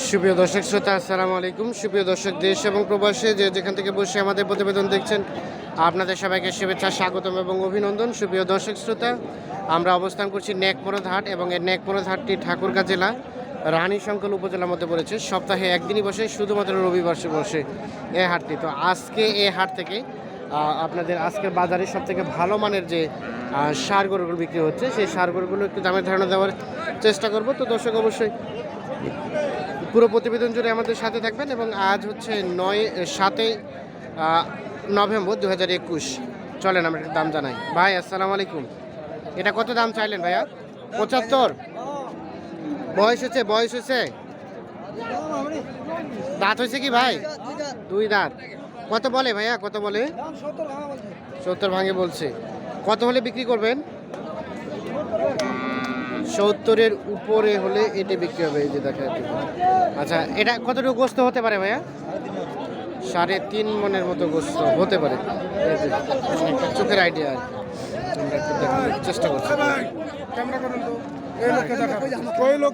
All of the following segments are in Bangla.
সুপ্রিয় দর্শক শ্রোতা, আসসালামু আলাইকুম। সুপ্রিয় দর্শক, দেশ এবং প্রবাসে যে যেখান থেকে বসে আমাদের প্রতিবেদন দেখছেন, আপনাদের সবাইকে শুভেচ্ছা, স্বাগতম এবং অভিনন্দন। সুপ্রিয় দর্শক শ্রোতা, আমরা অবস্থান করছি নেকমরদ হাট এবং এই নেকমরদ হাটটি ঠাকুরগাঁ জেলা, রানী শঙ্কল উপজেলার মধ্যে পড়েছে। সপ্তাহে একদিনই বসে, শুধুমাত্র রবিবার বসে এই হাটটি। তো আজকে এই হাট থেকে আপনাদের আজকের বাজারে সব থেকে ভালো মানের যে সার গরুগুলো বিক্রি হচ্ছে, সেই সার গরুগুলো একটু দামের ধারণা দেওয়ার চেষ্টা করব। তো দর্শক, অবশ্যই পুরো প্রতিবেদন জুড়ে আমাদের সাথে থাকবেন এবং আজ হচ্ছে নয়, সাতই নভেম্বর দু হাজার একুশ। চলেন আমরা দাম জানাই। ভাই, আসসালামু আলাইকুম। এটা কত দাম চাইলেন ভাইয়া? পঁচাত্তর। বয়স হচ্ছে বয়স হচ্ছে দাঁত হয়েছে কি ভাই? দুই দাঁত। কত বলে ভাইয়া? কত বলে? সত্তর ভাঙে বলছে। কত হলে বিক্রি করবেন? সত্তরের উপরে হলে এটা বিক্রি হবে এই যে দেখা যাচ্ছে। আচ্ছা এটা কতটুকু গোস্ত হতে পারে ভাইয়া? সাড়ে তিন মনের মতো গোস্ত হতে পারে। এই যে, একটা চোখের আইডিয়া আর চেষ্টা করছি।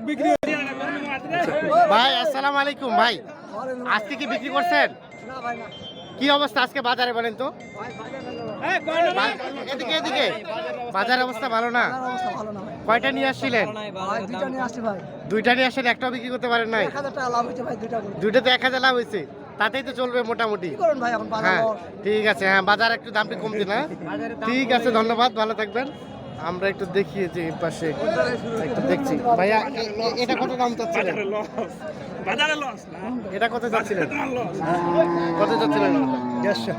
বিক্রি ভাই আসসালামু আলাইকুম ভাই। আজকে কি বিক্রি করছেন? কি অবস্থা আজকে বাজারে বলেন তো? এদিকে এদিকে। বাজার অবস্থা ভালো না? অবস্থা ভালো না ভাই। কয়টা নিয়ে আসছিলেন? ভাই দুইটা নিয়ে আসছি ভাই। দুইটা নিয়ে আসেন একটাও বিক্রি করতে পারেন নাই? এক হাজার টাকা লাভ হয়েছে ভাই দুইটা করে। দুইটাতে এক হাজার লাভ হয়েছে। তাতেই তো চলবে মোটামুটি। করুন ভাই এখন বাজার হ্যাঁ ঠিক আছে হ্যাঁ বাজার একটু দামটি কমছে না? ঠিক আছে ধন্যবাদ ভালো থাকবেন। আমরা একটু দেখি যে পাশে একটু দেখছি। ভাইয়া এটা কত দাম চাচ্ছিলেন? বাজারে লস না? এটা কত চাচ্ছিলেন? কত চাচ্ছিলেন? দেড়শো।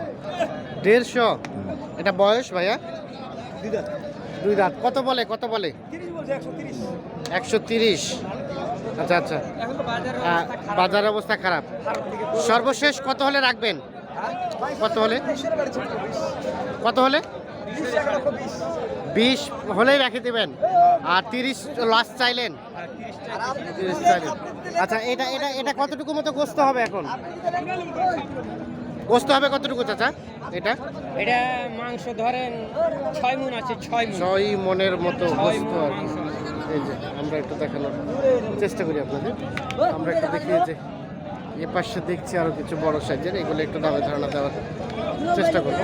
দেড়শো? এটা বয়স ভাইয়া? দুই দাঁত। কত বলে? কত বলে? একশো তিরিশ। আচ্ছা আচ্ছা। বাজার অবস্থা খারাপ। সর্বশেষ কত হলে রাখবেন? কত হলে? কত হলে? বিশ হলেই রেখে দেবেন। আর তিরিশ লাস্ট চাইলেন। তিরিশ চাইলেন। আচ্ছা এটা এটা এটা কতটুকু মতো গোস্ত হবে এখন? গোস্ত হবে কতটুকু চাচা? এটা? এটা মাংস ধরেন ছয় মন আছে ছয় ছয় মনের মতো গোস্ত। এই যে আমরা একটু দেখানোর চেষ্টা করি আপনাদের। আমরা একটু দেখি যে এ পাশে দেখছি আরও কিছু বড় সাইজের এগুলো একটু দামে ধারণা দেওয়ার চেষ্টা করব।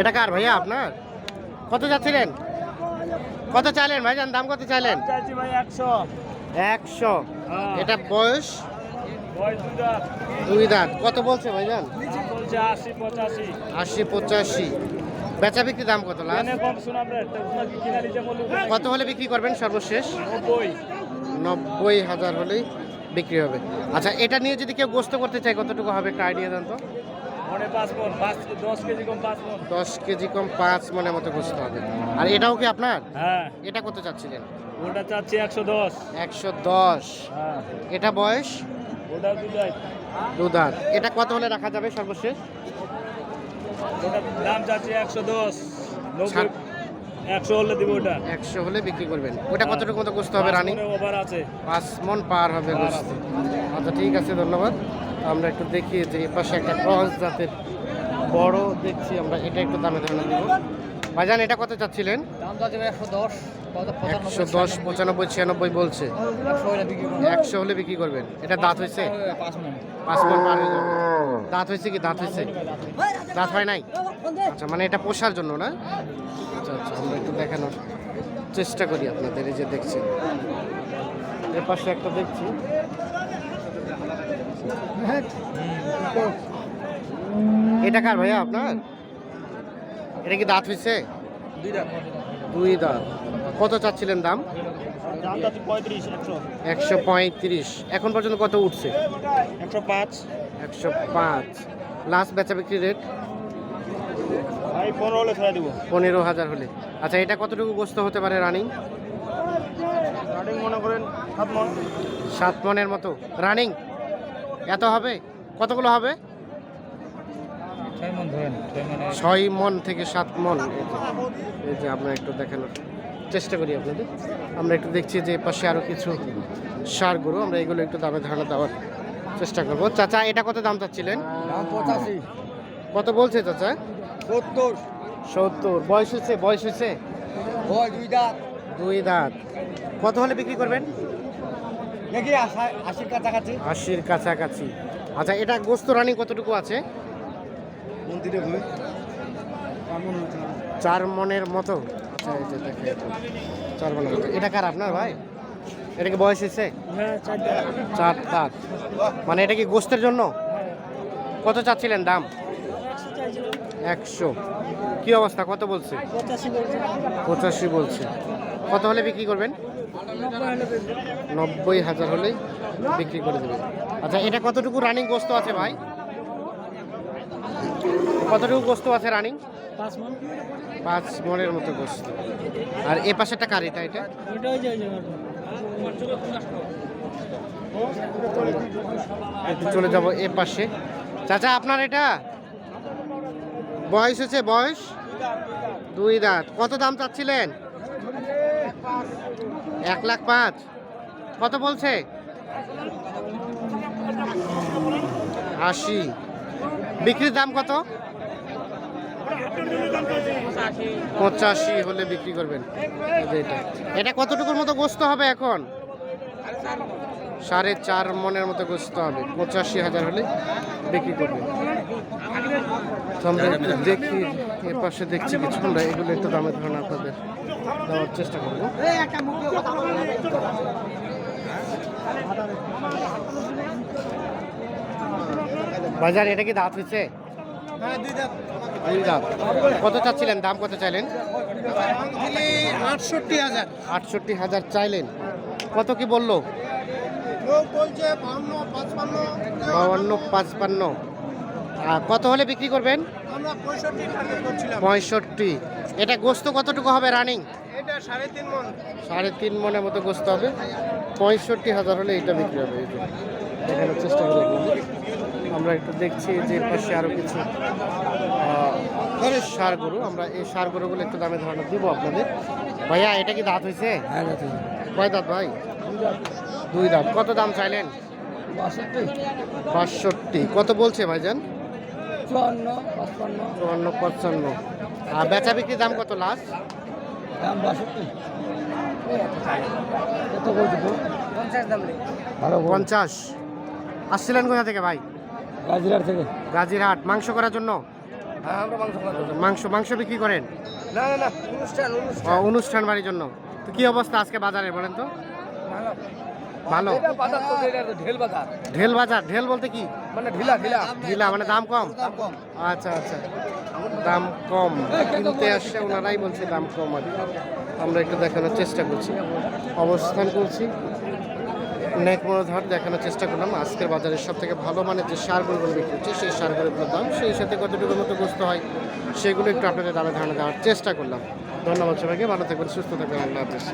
এটা কার ভাইয়া আপনার? কত যাচ্ছিলেন? কত চাইলেন ভাইজান? দাম কত চাইলেন? একশো। একশো। হ্যাঁ। এটা বয়স? দুই দাঁত। কত বলছে ভাইজান? আশি পঁচাশি। বেচা বিক্রি দাম কত কত হলে বিক্রি করবেন সর্বশেষ? নব্বই। হাজার হলেই বিক্রি হবে। আচ্ছা এটা নিয়ে যদি কেউ গোস্ত করতে চায় কতটুকু হবে একটা আইডিয়া দেন তো? দশ কেজি কম পাঁচ মন মনের মতো গোস্ত হবে। আর এটাও কি আপনার? হ্যাঁ। এটা কত চাচ্ছিলেন? ওটা চাচ্ছি একশো দশ। একশো দশ। হ্যাঁ। এটা বয়স? দুধার এটা কত হলে রাখা যাবে সর্বশেষ? দাম চাচ্ছি একশো দশ। একশো হলে দিব ওটা। একশো হলে বিক্রি করবেন। ওটা কতটুকু মতো গোস্ত হবে রানিং? ওভার আছে। পাঁচ মন পার হবে গোস্ত আচ্ছা ঠিক আছে ধন্যবাদ। আমরা একটু দেখি যে এ পাশে একটা ক্রস জাতের বড় দেখছি আমরা এটা একটু দামে ধারণা দিব ভাইজান এটা কত চাচ্ছিলেন? একশো দশ পঁচানব্বই ছিয়ানব্বই। বলছে। একশো হলে বিক্রি করবেন। এটা দাঁত হয়েছে? পাঁচ মন। পার হয়ে যাবে। দাঁত হয়েছে কি? দাঁত হয়েছে? দাঁত হয় নাই? আচ্ছা মানে এটা পোষার জন্য না? আচ্ছা আচ্ছা আমরা একটু দেখানোর চেষ্টা করি আপনাদের এই যে দেখছি এর পাশে একটা দেখছি। এটা কার ভাইয়া আপনার? এটা কি দাঁত হয়েছে দুই দাঁত। কত চাচ্ছিলেন দাম? একশো। পঁয়ত্রিশ। এখন পর্যন্ত কত উঠছে? একশো পাঁচ। একশো পাঁচ। লাস্ট বেচা বিক্রি রেট পনেরো হাজার হলে। আচ্ছা এটা কতটুকু গোস্ত হতে পারে রানিং মনে করেন সাত মন। সাত মনের মতো। রানিং? এত হবে? কতগুলো হবে? ছয় মন মনে মন থেকে সাত মন। এই যে- আমরা একটু দেখানোর চেষ্টা করি আপনাদের। আমরা একটু দেখছি যে পাশে আরও কিছু সার গরু আমরা এগুলো একটু দামে ধারণা দেওয়ার চেষ্টা করব। চাচা এটা কত দাম চাচ্ছিলেন? পঁচাশি। কত বলছে চাচা? সত্তর। সত্তর। বয়স হচ্ছে বয়স হচ্ছে দুই দাঁত। দুই দাঁত। কত হলে বিক্রি করবেন? আশির কাছাকাছি। আশির কাছাকাছি। আচ্ছা এটা গোস্ত রানি কতটুকু আছে? মন্দিরে চার মনের মতো। আচ্ছা এই যে দেখে চার মনের মতো। এটা কার আপনার ভাই? এটা কি বয়স হয়েছে? হ্যাঁ চার দাঁত। মানে এটা কি গোস্তের জন্য? কত চাচ্ছিলেন দাম? একশো কি অবস্থা? কত বলছে? পঁচাশি বলছে। কত হলে বিক্রি করবেন? নব্বই হাজার হলেই বিক্রি করে দেবেন। আচ্ছা এটা কতটুকু রানিং গোস্ত আছে ভাই? কতটুকু গোস্ত আছে রানিং? পাঁচ মন। পাঁচ মনের মতো গোস্ত। আর এ পাশেরটা কার এটা এটা? একটু চলে যাব এ পাশে। চাচা আপনার এটা? বয়স হচ্ছে বয়স? দুই দাঁত। কত দাম চাচ্ছিলেন? এক লাখ পাঁচ। কত বলছে? আশি। বিক্রির দাম কত? পঁচাশি হলে বিক্রি করবেন। এটা এটা কতটুকুর মতো গোস্ত হবে এখন? সাড়ে চার মনের মতো গোস্ত হবে। পঁচাশি হাজার হলে বিক্রি করবে তো আমরা দেখি এর পাশে দেখছি কিছু। আমরা এগুলো একটু দামের ধারণা আপনাদের দেওয়ার চেষ্টা করব। বাজার এটা কি দাঁত হয়েছে? দুই দাঁত। কত চাচ্ছিলেন? দাম কত চাইলেন? আটষট্টি হাজার। আটষট্টি হাজার চাইলেন। কত কি বলল? বাউান্ন পাঁচপান্ন। কত হলে বিক্রি করবেন? পঁয়ষট্টি এটা গোস্ত কতটুকু হবে রানিং? এটা সাড়ে তিন মন। মনের মতো গোস্ত হবে। পঁয়ষট্টি হাজার হলে এটা বিক্রি হবে। দেখানোর চেষ্টা করে আমরা একটু দেখছি যে পাশে আরও কিছু সার গরু। আমরা এই সার গরুগুলো একটু দামে ধারণা দিব আপনাদের। ভাইয়া এটা কি দাঁত হয়েছে? কয় দাঁত ভাই? দুই দাঁত। কত দাম চাইলেন? বাষট্টি। কত বলছে ভাইজান? চুয়ান্ন পাঁচপান্ন। চুয়ান্ন পঞ্চান্ন আর বেচা বিক্রির দাম কত লাস্ট? দাম বাষট্টি। কত বলছি পঞ্চাশ দাম পঞ্চাশ। আসছিলেন কোথা থেকে ভাই? গাজীরার থেকে। গাজীরহাট মাংস করার জন্য? হ্যাঁ মাংস মাংস মাংস বিক্রি করেন? না না না অনুষ্ঠান অনুষ্ঠান। বাড়ির জন্য। তো কি অবস্থা আজকে বাজারে বলেন তো? ভালো। এটা বাজার তো এটা তো ঢেল বাজার। ঢেল বলতে কি? মানে ঢিলা ঢিলা। ঢিলা মানে দাম কম? আচ্ছা আচ্ছা। দাম কম। কিনতে আসছে ওনারাই বলছে দাম কম। আর আমরা একটু দেখানোর চেষ্টা করছি। অবস্থান করছি। নেকমনোধর দেখানোর চেষ্টা করলাম। আজকের বাজারের সব থেকে ভালো মানে যে সারগুলো বিক্রি হচ্ছে, সেই সারগুলোর দাম সেই সাথে কতটুকুর মতো বুঝতে হয়, সেগুলো একটু আপনাদের দামে ধারণা দেওয়ার চেষ্টা করলাম। ধন্যবাদ সবাইকে, ভালো থাকবেন, সুস্থ থাকবেন, আল্লাহ হাফিজ।